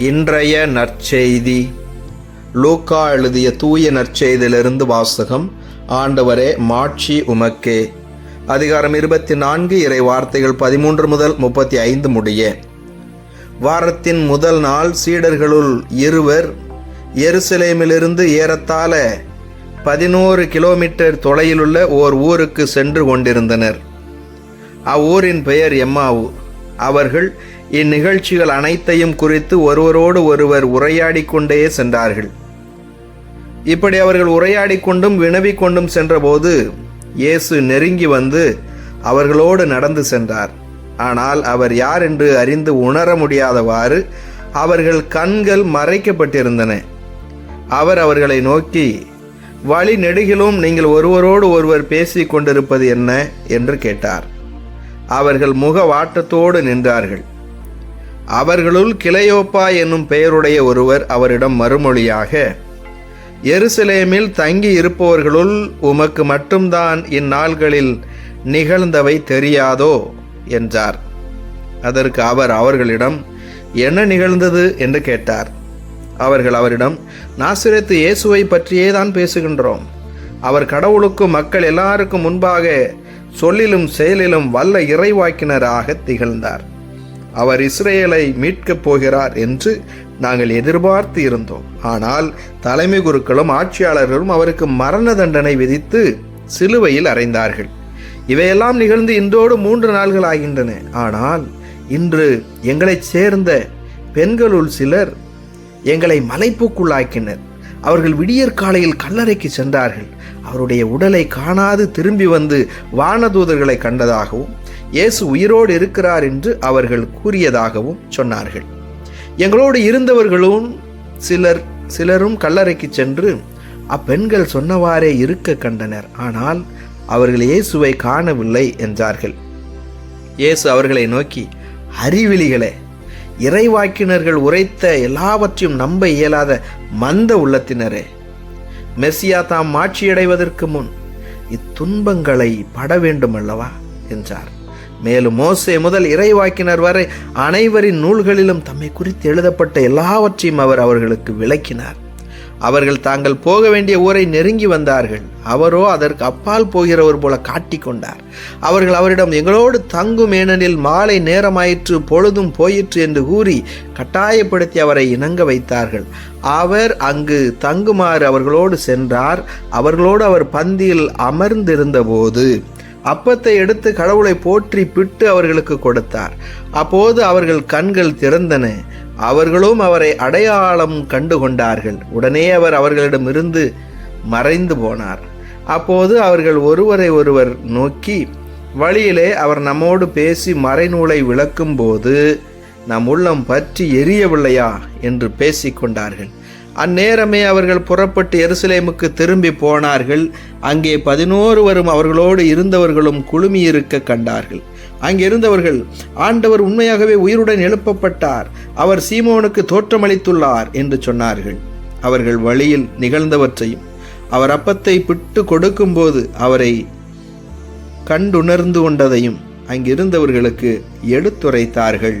இன்றைய நற்செய்தி. லூக்கா எழுதிய தூய நற்செய்தியிலிருந்து வாசகம் ஆண்டவரே மாட்சி உமக்கே. அதிகாரம் இருபத்தி நான்கு இறை வார்த்தைகள் பதிமூன்று முதல் முப்பத்தி ஐந்து முடிய. வாரத்தின் முதல் நாள் சீடர்களுள் இருவர் எருசலேமிலிருந்து ஏறத்தாழ பதினோரு கிலோமீட்டர் தொலையிலுள்ள ஓர் ஊருக்கு சென்று கொண்டிருந்தனர். அவ்வூரின் பெயர் எம்மாவு. அவர்கள் இந்நிகழ்ச்சிகள் அனைத்தையும் குறித்து ஒருவரோடு ஒருவர் உரையாடி கொண்டே சென்றார்கள். இப்படி அவர்கள் உரையாடி கொண்டும் வினவி கொண்டும் சென்றபோது இயேசு நெருங்கி வந்து அவர்களோடு நடந்து சென்றார். ஆனால் அவர் யார் என்று அறிந்து உணர முடியாதவாறு அவர்கள் கண்கள் மறைக்கப்பட்டிருந்தன. அவர் அவர்களை நோக்கி வழி நெடுகிலும் நீங்கள் ஒருவரோடு ஒருவர் பேசிக் கொண்டிருப்பது என்ன? என்று கேட்டார். அவர்கள் முக வாட்டத்தோடு நின்றார்கள். அவர்களுள் கிளையோப்பா என்னும் பெயருடைய ஒருவர் அவரிடம் மறுமொழியாக எருசலேமில் தங்கி இருப்பவர்களுள் உமக்கு மட்டும்தான் இந்நாள்களில் நிகழ்ந்தவை தெரியாதோ? என்றார். அதற்கு அவர் அவர்களிடம் என்ன நிகழ்ந்தது? என்று கேட்டார். அவர்கள் அவரிடம் நாசிரத்து இயேசுவை பற்றியே தான் பேசுகின்றோம். அவர் கடவுளுக்கும் மக்கள் எல்லாருக்கும் முன்பாக சொல்லிலும் செயலிலும் வல்ல இறைவாக்கினராக திகழ்ந்தார். அவர் இஸ்ரேலை மீட்கப் போகிறார் என்று நாங்கள் எதிர்பார்த்து இருந்தோம். ஆனால் தலைமை குருக்களும் ஆட்சியாளர்களும் அவருக்கு மரண தண்டனை விதித்து சிலுவையில் அறைந்தார்கள். இவையெல்லாம் நிகழ்ந்து இன்றோடு மூன்று நாள்கள் ஆகின்றன. ஆனால் இன்று எங்களைச் சேர்ந்த பெண்களுள் சிலர் எங்களை மலைப்பூக்குள்ளாக்கினர். அவர்கள் விடியற் காலையில் கல்லறைக்கு சென்றார்கள். அவருடைய உடலை காணாது திரும்பி வந்து வானதூதர்களை கண்டதாகவும் இயேசு உயிரோடு இருக்கிறார் என்று அவர்கள் கூறியதாகவும் சொன்னார்கள். எங்களோடு இருந்தவர்களும் சிலர் சிலரும் கல்லறைக்கு சென்று அப்பெண்கள் சொன்னவாறே இருக்க கண்டனர். ஆனால் அவர்கள் இயேசுவை காணவில்லை என்றார்கள். இயேசு அவர்களை நோக்கி அறிவிலிகளே இறைவாக்கினர்கள் உரைத்த எல்லாவற்றையும் நம்ப இயலாத மந்த உள்ளத்தினரே மெஸ்ஸியா தாம் மாட்சியடைவதற்கு முன் இத்துன்பங்களை பட வேண்டும் அல்லவா என்றார். மேலும் மோசே முதல் இறைவாக்கினர் வரை அனைவரின் நூல்களிலும் தம்மை குறித்து எழுதப்பட்ட எல்லாவற்றையும் அவர் அவர்களுக்கு விளக்கினார். அவர்கள் தாங்கள் போக வேண்டிய ஊரை நெருங்கி வந்தார்கள். அவரோ அதற்கு அப்பால் போகிறவர் போல காட்டிக்கொண்டார் அவர்கள் அவரிடம் எங்களோடு தங்கும் ஏனெனில் மாலை நேரமாயிற்று பொழுதும் போயிற்று என்று கூறி கட்டாயப்படுத்தி அவரை இணங்க வைத்தார்கள். அவர் அங்கு தங்குமாறு அவர்களோடு சென்றார். அவர்களோடு அவர் பந்தியில் அமர்ந்திருந்தபோது அப்பத்தை எடுத்து கடவுளை போற்றி பிட்டு அவர்களுக்கு கொடுத்தார். அப்போது அவர்கள் கண்கள் திறந்தன. அவர்களும் அவரை அடையாளம் கண்டு கொண்டார்கள் உடனே அவர் அவர்களிடமிருந்து மறைந்து போனார். அப்போது அவர்கள் ஒருவரை ஒருவர் நோக்கி வழியிலே அவர் நம்மோடு பேசி மறைநூலை விளக்கும்போது நம் உள்ளம் பற்றி எரியவில்லையா? என்று பேசிக்கொண்டார்கள். அந்நேரமே அவர்கள் புறப்பட்டு எருசலேமுக்கு திரும்பி போனார்கள். அங்கே பதினோருவரும் அவர்களோடு இருந்தவர்களும் குழுமியிருக்க கண்டார்கள். அங்கிருந்தவர்கள் ஆண்டவர் உண்மையாகவே உயிருடன் எழுப்பப்பட்டார். அவர் சீமோனுக்கு தோற்றமளித்துள்ளார் என்று சொன்னார்கள். அவர்கள் வழியில் நிகழ்ந்தவற்றையும் அவர் அப்பத்தை பிட்டு கொடுக்கும்போது அவரை கண்டுணர்ந்து கொண்டதையும் அங்கிருந்தவர்களுக்கு எடுத்துரைத்தார்கள்.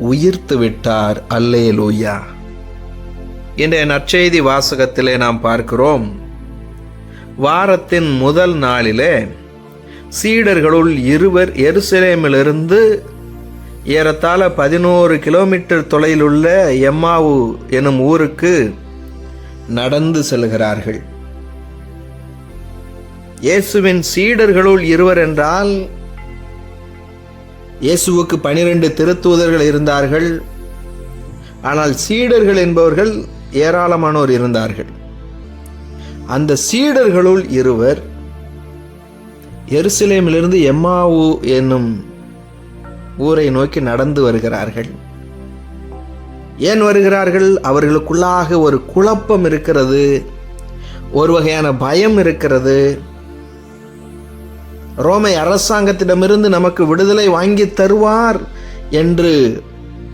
உயிர்த்து விட்டார். அல்லேலூயா. இன்றைய நற்செய்தி வாசகத்திலே நாம் பார்க்கிறோம். வாரத்தின் முதல் நாளிலே சீடர்களுள் இருவர் எருசலேமிலிருந்து ஏறத்தாழ பதினோரு கிலோமீட்டர் தொலையிலுள்ள எம்மாவு எனும் ஊருக்கு நடந்து செல்கிறார்கள். இயேசுவின் சீடர்களுள் இருவர் என்றால் இயேசுவுக்கு பனிரெண்டு திருத்தூதர்கள் இருந்தார்கள். ஆனால் சீடர்கள் என்பவர்கள் ஏராளமானோர் இருந்தார்கள். அந்த சீடர்களுள் இருவர் எருசலேமிலிருந்து எம்மாவு என்னும் ஊரை நோக்கி நடந்து வருகிறார்கள். ஏன் வருகிறார்கள்? அவர்களுக்குள்ளாக ஒரு குழப்பம் இருக்கிறது. ஒரு வகையான பயம் இருக்கிறது. ரோமை அரசாங்கத்திடமிருந்து நமக்கு விடுதலை வாங்கி தருவார் என்று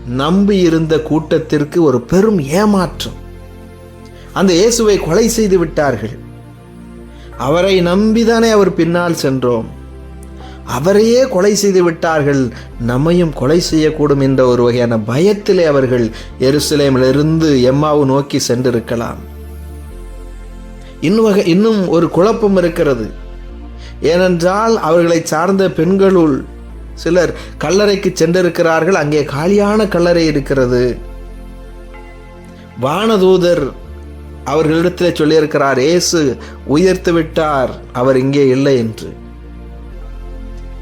நம்பியிருந்த கூட்டத்திற்கு ஒரு பெரும் ஏமாற்றம். அந்த இயேசுவை கொலை செய்து விட்டார்கள். அவரை நம்பிதானே அவர் பின்னால் சென்றோம். அவரையே கொலை செய்து விட்டார்கள். நம்மையும் கொலை செய்யக்கூடும் என்ற ஒரு வகையான பயத்திலே அவர்கள் எருசலேமிலிருந்து எம்மாவு நோக்கி சென்றிருக்கலாம். இன்னும் வகை இன்னும் ஒரு குழப்பம் இருக்கிறது. ஏனென்றால் அவர்களை சார்ந்த பெண்களுள் சிலர் கல்லறைக்கு சென்றிருக்கிறார்கள். அங்கே காலியான கல்லறை இருக்கிறது. வானதூதர் அவர்களிடத்தில் சொல்லியிருக்கிறார் ஏசு உயர்த்து விட்டார் அவர் இங்கே இல்லை என்று.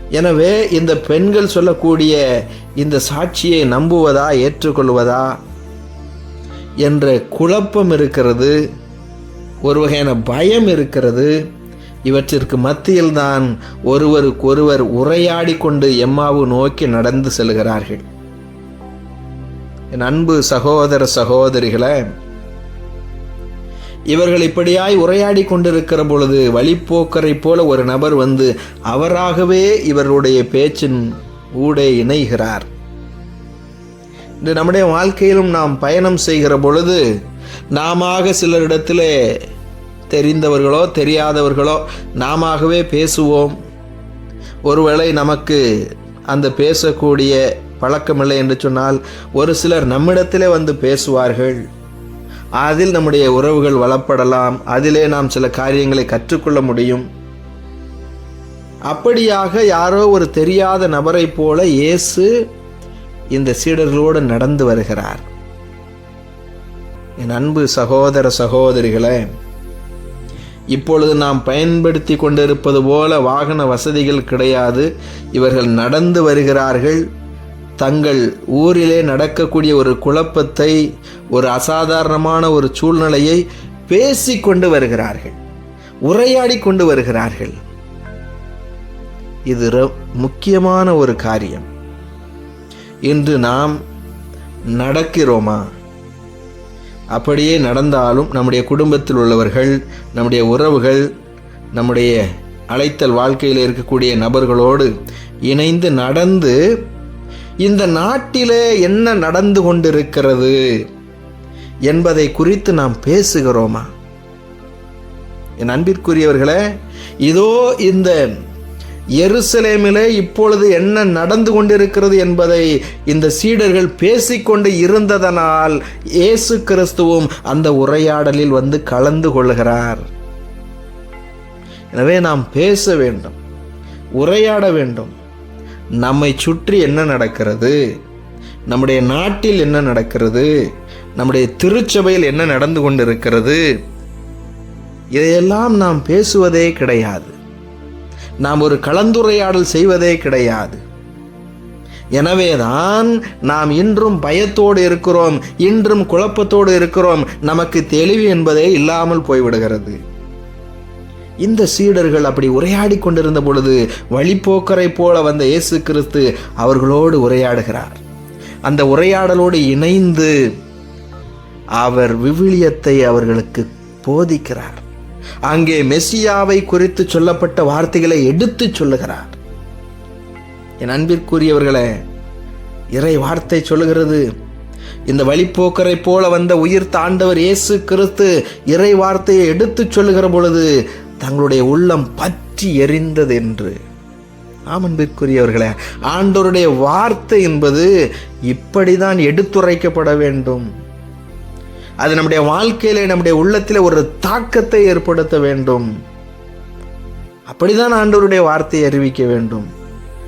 எனவே இந்த பெண்கள் சொல்லக்கூடிய இந்த சாட்சியை நம்புவதா ஏற்றுக்கொள்வதா என்ற குழப்பம் இருக்கிறது. ஒரு வகையான பயம் இருக்கிறது. இவற்றிற்கு மத்தியில்தான் ஒருவருக்கொருவர் உரையாடி கொண்டு எம்மாவு நோக்கி நடந்து செல்கிறார்கள். என் அன்பு சகோதர சகோதரிகளை இவர்கள் இப்படியாய் உரையாடி கொண்டிருக்கிற பொழுது வழிப்போக்கரை போல ஒரு நபர் வந்து அவராகவே இவருடைய பேச்சின் ஊடே இணைகிறார். இன்று நம்முடைய வாழ்க்கையிலும் நாம் பயணம் செய்கிற பொழுது நாம சிலரிடத்திலே தெரிந்தவர்களோ தெரியாதவர்களோ நாமவே பேசுவோம். ஒருவேளை நமக்கு அந்த பேசக்கூடிய பழக்கமில்லை என்று சொன்னால் ஒரு சிலர் நம்மிடத்திலே வந்து பேசுவார்கள். அதில் நம்முடைய உறவுகள் வளப்படலாம். அதிலே நாம் சில காரியங்களை கற்றுக்கொள்ள முடியும். அப்படியாக யாரோ ஒரு தெரியாத நபரைப் போல இயேசு இந்த சீடர்களோடு நடந்து வருகிறார். என் அன்பு சகோதர சகோதரிகளே இப்பொழுது நாம் பயன்படுத்தி கொண்டிருப்பது போல வாகன வசதிகள் கிடையாது. இவர்கள் நடந்து வருகிறார்கள். தங்கள் ஊரிலே நடக்கக்கூடிய ஒரு குழப்பத்தை ஒரு அசாதாரணமான ஒரு சூழ்நிலையை பேசி கொண்டு வருகிறார்கள். உரையாடி கொண்டு வருகிறார்கள். இது முக்கியமான ஒரு காரியம். இன்று நாம் நடக்கிறோமா? அப்படியே நடந்தாலும் நம்முடைய குடும்பத்தில் உள்ளவர்கள் நம்முடைய உறவுகள் நம்முடைய அழைத்தல் வாழ்க்கையில் இருக்கக்கூடிய நபர்களோடு இணைந்து நடந்து இந்த நாட்டிலே என்ன நடந்து கொண்டிருக்கிறது என்பதை குறித்து நாம் பேசுகிறோமா? என் அன்பிற்குரியவர்களே இதோ இந்த எருசலேமிலே இப்பொழுது என்ன நடந்து கொண்டிருக்கிறது என்பதை இந்த சீடர்கள் பேசிக்கொண்டு இருந்ததனால் இயேசு கிறிஸ்துவும் அந்த உரையாடலில் வந்து கலந்து கொள்கிறார். எனவே நாம் பேச வேண்டும் உரையாட வேண்டும். நம்மை சுற்றி என்ன நடக்கிறது? நம்முடைய நாட்டில் என்ன நடக்கிறது? நம்முடைய திருச்சபையில் என்ன நடந்து கொண்டிருக்கிறது? இதையெல்லாம் நாம் பேசுவதே கிடையாது. நாம் ஒரு கலந்துரையாடல் செய்வதே கிடையாது. எனவேதான் நாம் இன்றும் பயத்தோடு இருக்கிறோம் இன்றும் குழப்பத்தோடு இருக்கிறோம் நமக்கு தெளிவு என்பதே இல்லாமல் போய்விடுகிறது. இந்த சீடர்கள் அப்படி உரையாடி கொண்டிருந்த பொழுது வழிப்போக்கரை போல வந்த இயேசு கிறிஸ்து அவர்களோடு உரையாடுகிறார். அந்த உரையாடலோடு இணைந்து அவர் விவிலியத்தை அவர்களுக்கு போதிக்கிறார். அங்கே மெஸ்ஸியாவை குறித்து சொல்லப்பட்ட வார்த்தைகளை எடுத்து சொல்லுகிறார். என் அன்பிற்குரியவர்களே இறை வார்த்தை சொல்லுகிறது இந்த வழிப்போக்கரை போல வந்த உயிர் தாண்டவர் இயேசு கிறிஸ்து இறை வார்த்தையை எடுத்து சொல்லுகிற பொழுது தங்களுடைய உள்ளம் பற்றி எரிந்தது என்று. ஆம் அன்பிற்குரியவர்களே ஆண்டவருடைய வார்த்தை என்பது இப்படிதான் எடுத்துரைக்கப்பட வேண்டும். அது நம்முடைய வாழ்க்கையில நம்முடைய உள்ளத்தில் ஒரு தாக்கத்தை ஏற்படுத்த வேண்டும். அப்படிதான் ஆண்டவருடைய வார்த்தையை அறிவிக்க வேண்டும்.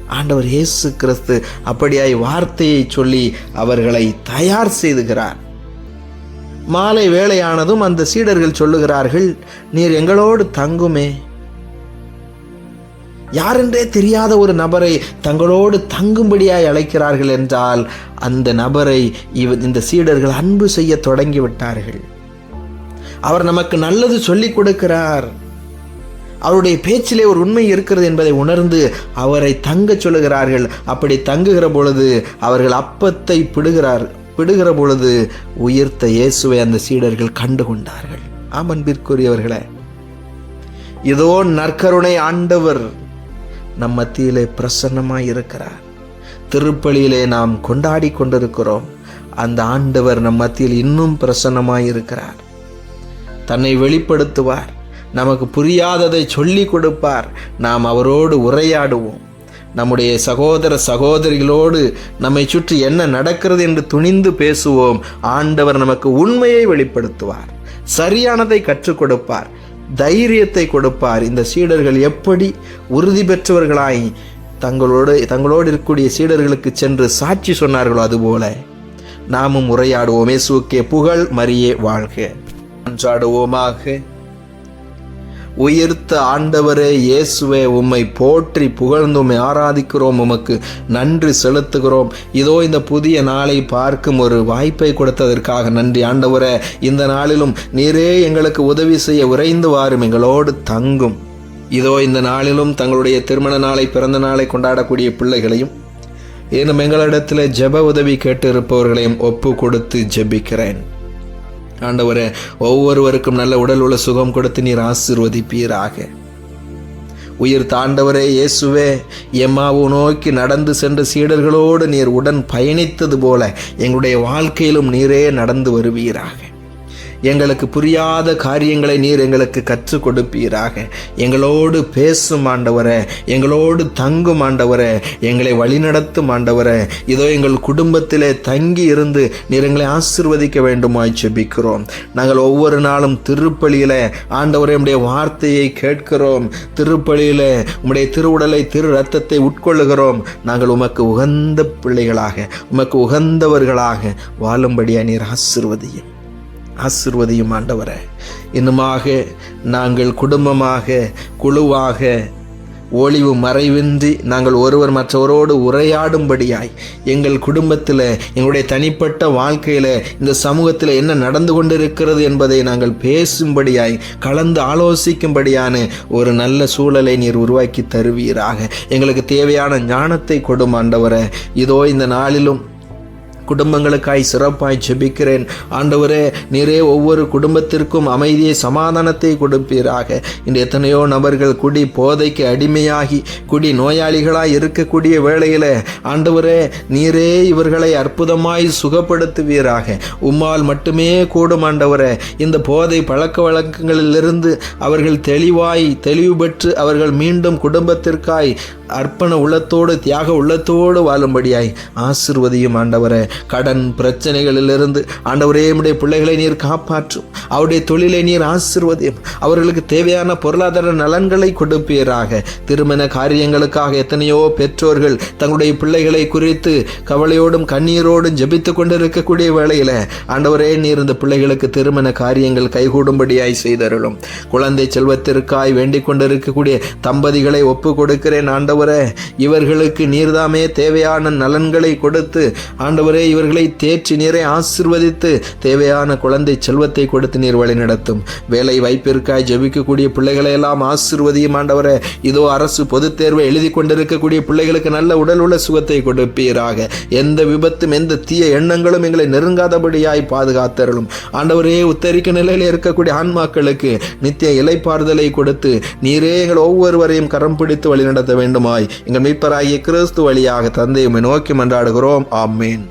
ஆண்டவர் இயேசு கிறிஸ்து அப்படியாய் வார்த்தையை சொல்லி அவர்களை தயார் செய்துகிறார். மாலை வேளையானதும் அந்த சீடர்கள் சொல்லுகிறார்கள் நீர் எங்களோடு தங்குமே. யாரென்றே தெரியாத ஒரு நபரை தங்களோடு தங்கும்படியாய் அழைக்கிறார்கள் என்றால் அந்த நபரை இவ இந்த சீடர்கள் அன்பு செய்ய தொடங்கிவிட்டார்கள் அவர் நமக்கு நல்லது சொல்லிக் கொடுக்கிறார். அவருடைய பேச்சிலே ஒரு உண்மை இருக்கிறது என்பதை உணர்ந்து அவரை தங்கச் சொல்லுகிறார்கள். அப்படி தங்குகிற பொழுது அவர்கள் அப்பத்தை பிடுகிறார் பிடுகிற பொழுது உயிர்த்த இயேசுவை அந்த சீடர்கள் கண்டு கொண்டார்கள். ஆமன்பிற்குரியவர்களே இதோ நற்கருணை ஆண்டவர். நம் மத்தியிலே பிரசன்னமாக இருக்கிறார். திருப்பலியிலே நாம் கொண்டாடி கொண்டிருக்கிறோம். அந்த ஆண்டவர் நம் மத்தியில் இன்னும் பிரசன்னமாக இருக்கிறார். தன்னை வெளிப்படுத்துவார். நமக்கு புரியாததை சொல்லி கொடுப்பார். நாம் அவரோடு உரையாடுவோம். நம்முடைய சகோதர சகோதரிகளோடு நம்மை சுற்றி என்ன நடக்கிறது என்று துணிந்து பேசுவோம். ஆண்டவர் நமக்கு உண்மையை வெளிப்படுத்துவார். சரியானதை கற்றுக் கொடுப்பார். தைரியத்தை கொடுப்பார். இந்த சீடர்கள் எப்படி உறுதி பெற்றவர்களாய் தங்களோடு தங்களோடு இருக்கக்கூடிய சீடர்களுக்கு சென்று சாட்சி சொன்னார்களோ அதுபோல நாமும் உரையாடுவோம். இயேசுக்கே புகழ் மரியே வாழ்க. அன்றாடுவோமாக. உயிர்த்த ஆண்டவரே இயேசுவே உம்மை போற்றி புகழ்ந்து உம்மை ஆராதிக்கிறோம் உமக்கு நன்றி செலுத்துகிறோம். இதோ இந்த புதிய நாளை பார்க்கும் ஒரு வாய்ப்பை கொடுத்ததற்காக நன்றி. ஆண்டவரே இந்த நாளிலும் நீரே எங்களுக்கு உதவி செய்ய விரைந்து வாரும் எங்களோடு தங்கும். இதோ இந்த நாளிலும் தங்களுடைய திருமண நாளை பிறந்த நாளை கொண்டாடக்கூடிய பிள்ளைகளையும் இன்னும் எங்களிடத்தில் ஜெப உதவி கேட்டு இருப்பவர்களையும் ஒப்பு கொடுத்து ஜெபிக்கிறேன். ஆண்டவரே ஒவ்வொருவருக்கும் நல்ல உடல் உள்ள சுகம் கொடுத்து நீர் ஆசிர்வதிப்பீராக. உயிர் தாண்டவரே இயேசுவே எம்மாவு நோக்கி நடந்து சென்ற சீடர்களோடு நீர் உடன் பயணித்தது போல எங்களுடைய வாழ்க்கையிலும் நீரே நடந்து வருவீராக. எங்களுக்கு புரியாத காரியங்களை நீர் எங்களுக்கு கற்றுக் கொடுப்பீராக. எங்களோடு பேசும் ஆண்டவரை எங்களோடு தங்கும் ஆண்டவரை எங்களை வழிநடத்தும் ஆண்டவரை. இதோ எங்கள் குடும்பத்திலே தங்கி இருந்து நீர் எங்களை ஆசிர்வதிக்க வேண்டுமாய் செபிக்கிறோம் நாங்கள் ஒவ்வொரு நாளும் திருப்பலியில் ஆண்டவரை உடைய வார்த்தையை கேட்கிறோம். திருப்பலியில் உம்முடைய திருவுடலை திரு ரத்தத்தை உட்கொள்ளுகிறோம். நாங்கள் உமக்கு உகந்த பிள்ளைகளாக உமக்கு உகந்தவர்களாக வாழும்படியா நீர் ஆசிர்வதியும் ஆசிர்வதியும் ஆண்டவரே. இன்னுமாக நாங்கள் குடும்பமாக குழுவாக ஒளிவு மறைவின்றி நாங்கள் ஒருவர் மற்றவரோடு உரையாடும்படியாய் எங்கள் குடும்பத்தில் எங்களுடைய தனிப்பட்ட வாழ்க்கையில் இந்த சமூகத்தில் என்ன நடந்து கொண்டிருக்கிறது என்பதை நாங்கள் பேசும்படியாய் கலந்து ஆலோசிக்கும்படியான ஒரு நல்ல சூழலை நீர் உருவாக்கி தருவீராக. எங்களுக்கு தேவையான ஞானத்தை கொடும் ஆண்டவரை. இதோ இந்த நாளிலும் குடும்பங்களுக்காய் சிறப்பாய் ஜெபிக்கிறேன். ஆண்டவரே நீரே ஒவ்வொரு குடும்பத்திற்கும் அமைதியை சமாதானத்தை கொடுப்பீராக. இன்று எத்தனையோ நபர்கள் குடி போதைக்கு அடிமையாகி குடி நோயாளிகளாய் இருக்கக்கூடிய வேளையில் ஆண்டவரே நீரே இவர்களை அற்புதமாய் சுகப்படுத்துவீராக. உம்மால் மட்டுமே கூடும் ஆண்டவரே. இந்த போதை பழக்க வழக்கங்களிலிருந்து அவர்கள் தெளிவாய் தெளிவு பெற்று அவர்கள் மீண்டும் குடும்பத்திற்காய் அர்ப்பண உள்ளத்தோடு தியாக உள்ளத்தோடு வாழும்படியாய் ஆசிர்வதியும் ஆண்டவரே. கடன் பிரச்சனைகளிலிருந்து ஆண்டவரே நம்முடைய பிள்ளைகளை நீர் காப்பாற்றும். அவருடைய தொழிலை நீர் ஆசிர்வதியும். அவர்களுக்கு தேவையான பொருளாதார நலன்களை கொடுப்பீராக. திருமண காரியங்களுக்காக எத்தனையோ பெற்றோர்கள் தங்களுடைய பிள்ளைகளை குறித்து கவலையோடும் கண்ணீரோடும் ஜபித்து கொண்டிருக்கக்கூடிய வேளையில் ஆண்டவரே நீர் இந்த பிள்ளைகளுக்கு திருமண காரியங்கள் கைகூடும்படியாய் செய்தருளும். குழந்தை செல்வத்திற்காய் வேண்டிக் கொண்டிருக்கக்கூடிய தம்பதிகளை ஒப்பு கொடுக்கிறேன் ஆண்டவர். இவர்களுக்கு நீர்தாமே தேவையான நலன்களை கொடுத்து ஆண்டவரே இவர்களை தேற்றி நீரை ஆசிர்வதித்து தேவையான குழந்தை செல்வத்தை கொடுத்து நீர் வழி நடத்தும் வேலை வாய்ப்பிற்காய் ஜெபிக்கக்கூடிய பிள்ளைகளை எல்லாம் ஆசிர்வதியும் ஆண்டவரே. இதோ அரசு பொதுத் தேர்வை எழுதி கொண்டிருக்கக்கூடிய பிள்ளைகளுக்கு நல்ல உடல் உள்ள சுகத்தை கொடுப்பீராக. எந்த விபத்தும் எந்த தீய எண்ணங்களும் எங்களை நெருங்காதபடியாய் பாதுகாத்தருளும். ஆண்டவரே உத்தரிக்க நிலையில் இருக்கக்கூடிய ஆன்மாக்களுக்கு நித்திய இலைப்பாறுதலை கொடுத்து நீரே எங்கள் ஒவ்வொருவரையும் கரம் பிடித்து வழிநடத்த வேண்டுமாய் எங்கள் மீட்பராகிய கிறிஸ்து வழியாக தந்தையுமை நோக்கி மன்றாடுகிறோம். ஆமேன்.